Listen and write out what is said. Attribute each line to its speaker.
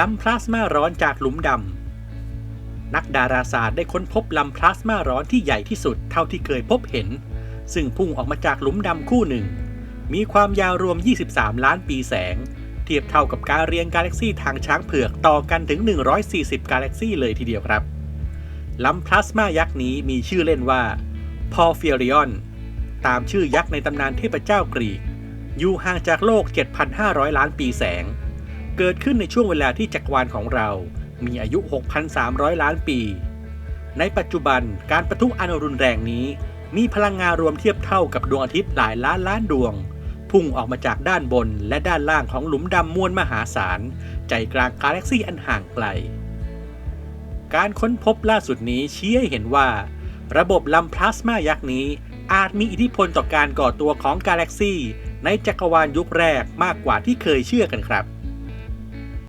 Speaker 1: ลำพลาสมาร้อนจากหลุมดำ นักดาราศาสตร์ได้ค้นพบลำพลาสมาร้อนที่ใหญ่ที่สุดเท่าที่เคยพบเห็น ซึ่งพุ่งออกมาจากหลุมดำคู่หนึ่ง มีความยาวรวม 23 ล้านปีแสง เทียบเท่ากับการเรียงกาแล็กซี่ทางช้างเผือกต่อกันถึง 140 กาแล็กซี่เลยทีเดียวครับลำพลาสมายักษ์นี้มีชื่อเล่นว่าพอฟิเริออน ตามชื่อยักษ์ในตำนานเทพเจ้ากรีก อยู่ห่างจากโลก 7,500 ล้านปีแสง เกิดขึ้นในช่วงเวลาที่จักรวาลของเรา มีอายุ 6,300 ล้านปี ในปัจจุบันการประทุอันรุนแรงนี้ มีพลังงานรวมเทียบเท่ากับดวงอาทิตย์หลายล้านล้านดวง พุ่งออกมาจากด้านบนและด้านล่างของหลุมดำมวลมหาศาล ใจกลางกาแล็กซี่อันห่างไกล การค้นพบล่าสุดนี้ชี้ให้เห็นว่า ระบบลำพลาสมายักษ์นี้อาจมีอิทธิพลต่อการก่อตัวของกาแล็กซี่ในจักรวาลยุคแรกมากกว่าที่เคยเชื่อกันครับ